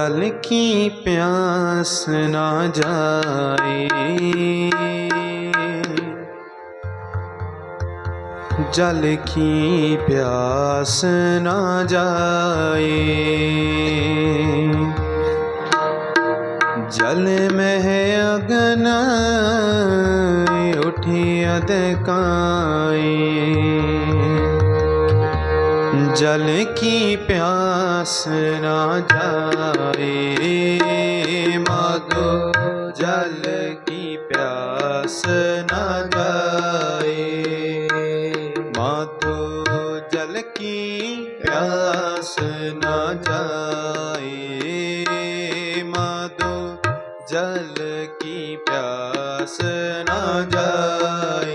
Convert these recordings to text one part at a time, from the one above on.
जल की प्यास ना जाए। जल की प्यास ना जाए। जल में है अगन, उठी अदकाई जल की प्यास ना जाए माधो, जल की प्यास ना जाए। माधो, जल की प्यास ना जाए माधो, जल की प्यास ना जाए।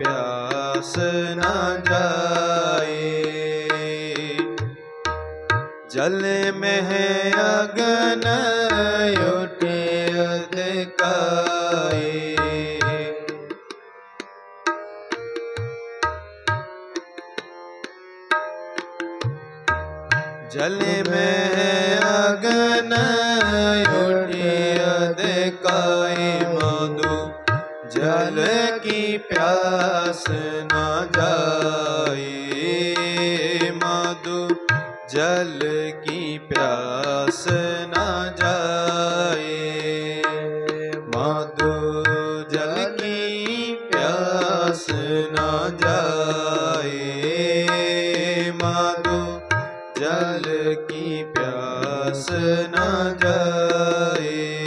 की प्यास ना जाए जल में है अगन उठे अधकाए जल में है अगन उठे अधकाए मधु जल की प्यास ना जाए मधु जल की प्यास ना जाए मधु जल की प्यास ना जाए मधु जल की प्यास ना जाए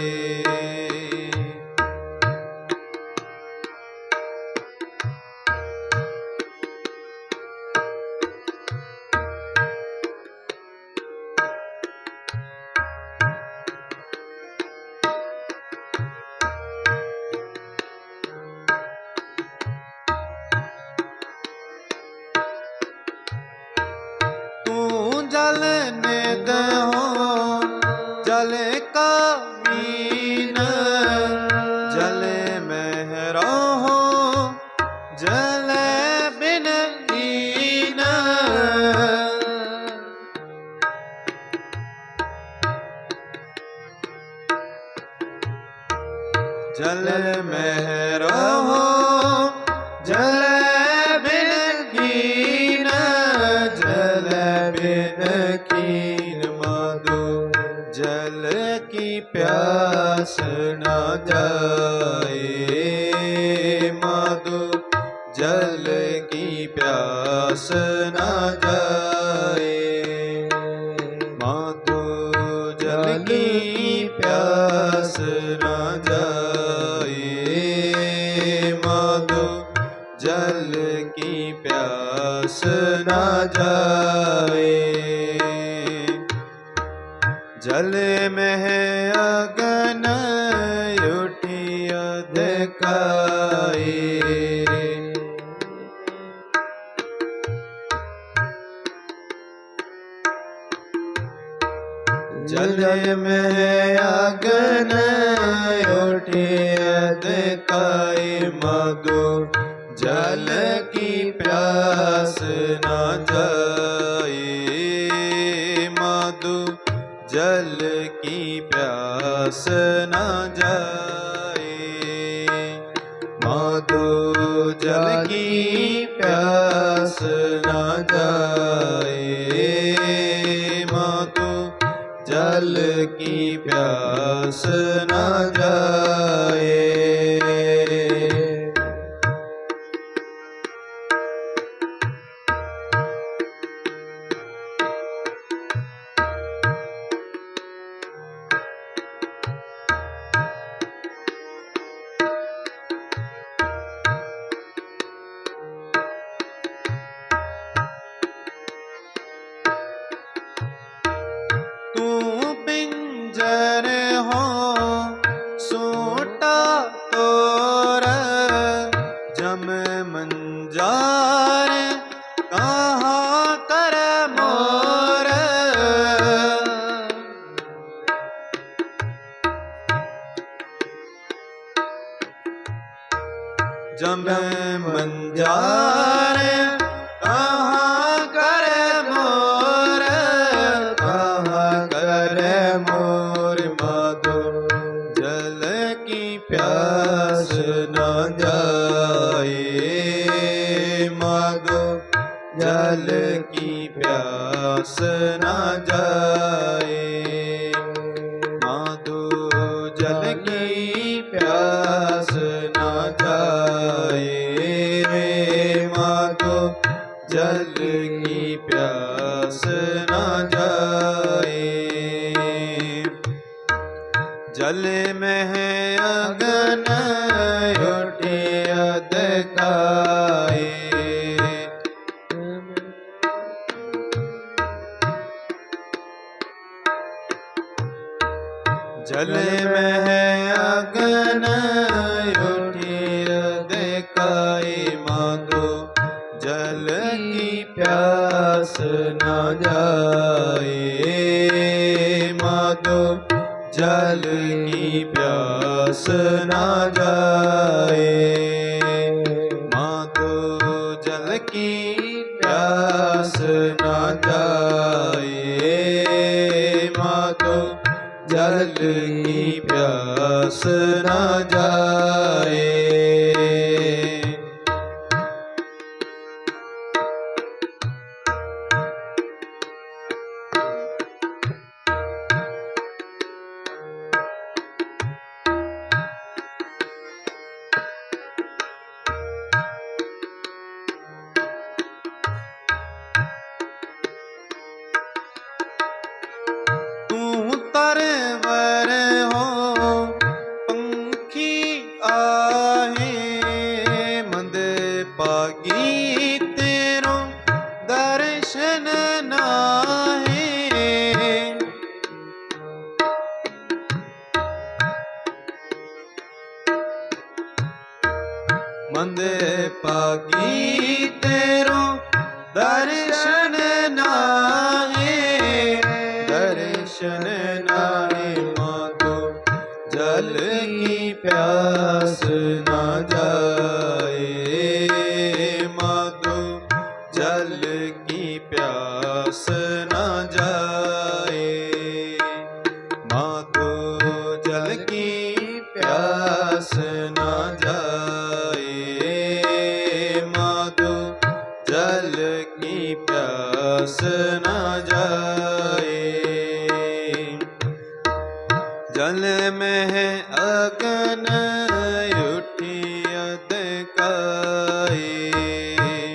की प्यास न जाए। मधु जल की प्यास न जाए। मधु जल की प्यास न जाए। मधु जल की प्यास न जाए। जल में अगन उठी अधकाए जल में अगन उठे अधकाए मधु। जल की प्यास न जाए प्यास न जाए मधु जल की प्यास न जाए मधु जल की प्यास न जाए जल में है अगन उठे अदकाए जल में है अगन उठे अदकाए माधो जल की प्यास न जाए। जल की प्यास न जाए माधो जल की प्यास न जाए माधो जल की प्यास न जाए ਨਾਹੀ ਤੇਰੋ ਦਰਸ਼ਨ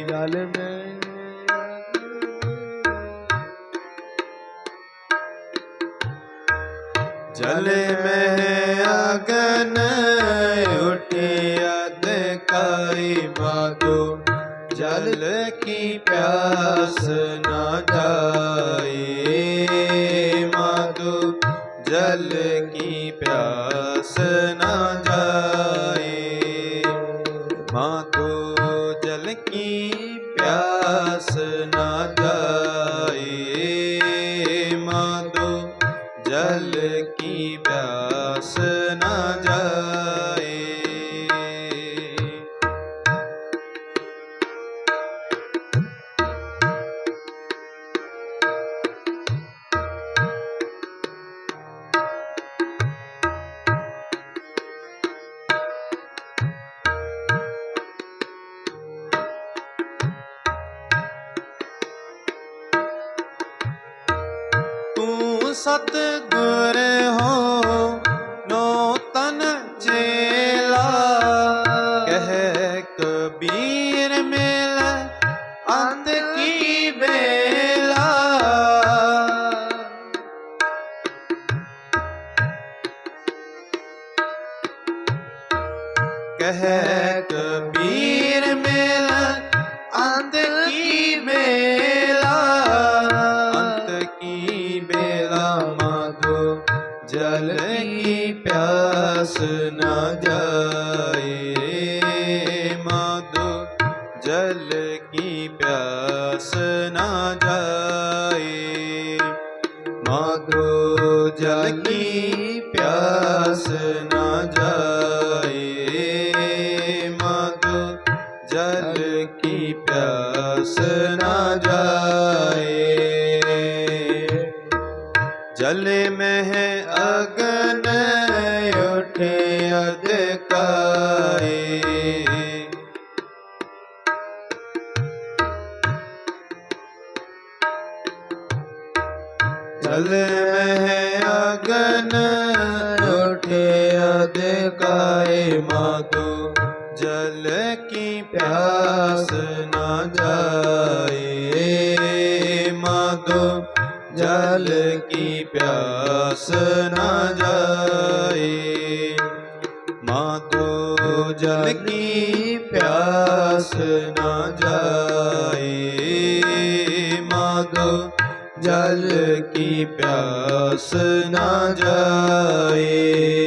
जल में। जल में अगन उठी अदकाई माधो जल की प्यास न जाए माधो जल ਤੂੰ ਸਤਗੁਰ ਹੋ, ਨੋ ਤਨ ਚੇਲਾ ਕਹਿ ਕਬੀਰ ਮਿਲ ਅੰਤ ਕੀ ਬੇਲਾ ਕਹਿ ਕਬੀਰ ਮਿਲ जल की प्यास न जाए माधो। जल की प्यास न जाए। माधो, जल की प्यास न जाए। जल अगन, उठे माधो। जल की प्यास न जाए माधो। जल की प्यास न जाए। जल की प्यास न जाए माधो जल की प्यास न जाए